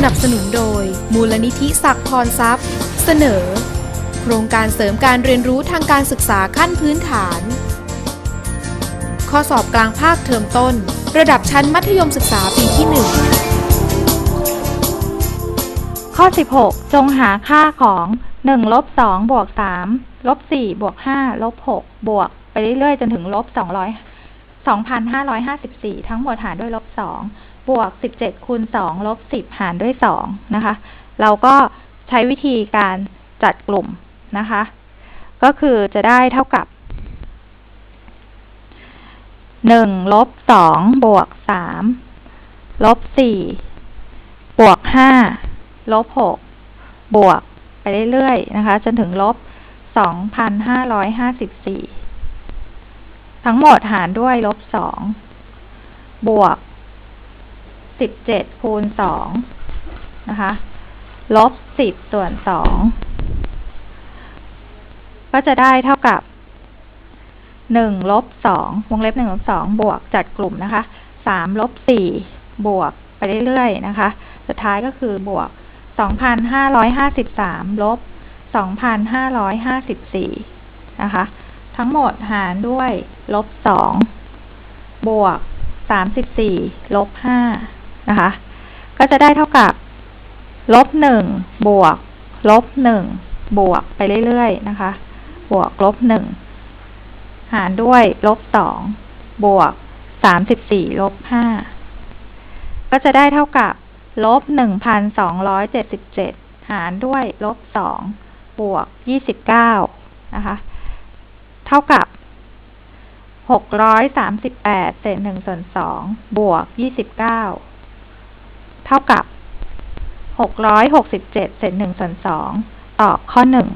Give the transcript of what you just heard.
สนับสนุนโดย มูลนิธิศักดิ์พรทรัพย์ เสนอ โครงการเสริมการเรียนรู้ทางการศึกษาขั้นพื้นฐาน ข้อสอบกลางภาคเทอมต้น ระดับชั้นมัธยมศึกษาปีที่ 1 ข้อ 16 จงหาค่าของ1ลบ2บวก3ลบ4บวก5ลบ6บวก ไปเรื่อยๆ จนถึงลบ200 2,554 ทั้งหมดหารด้วยลบ2บวก 17คูณ2ลบ10 หารด้วย2นะคะ เราก็ใช้วิธีการจัดกลุ่มนะคะ ก็คือจะได้เท่ากับ1ลบ2บวก3ลบ4บวก5ลบ6บวกไปเรื่อยๆนะคะ จนถึงลบ 2,554 ทั้งหมดหารด้วยลบสองบวกสิบเจ็ดคูณสองนะคะลบสิบส่วนสองก็จะได้เท่ากับหนึ่งลบสองวงเล็บหนึ่งลบสองบวกจัดกลุ่มนะคะสามลบสี่บวกไปเรื่อยๆนะคะ สุดท้ายก็คือบวก2,553ลบ2,554นะคะ ทั้งหมดหารด้วย ลบ2บวก34ลบ5นะคะ ก็จะได้เท่ากับ ลบ1บวก ลบ1บวกไปเรื่อยๆนะคะ บวกลบ1หารด้วย ลบ2บวก34ลบ5ก็จะได้เท่ากับ ลบหนึ่งพันสองร้อยเจ็ดสิบเจ็ดหารด้วย ลบสองบวกยี่สิบเก้านะคะ เท่ากับหกร้อยสามสิบแปดเศษหนึ่งส่วนสองบวกยี่สิบเก้าเท่ากับหกร้อยหกสิบเจ็ดเศษหนึ่งส่วนสองตอบข้อหนึ่ง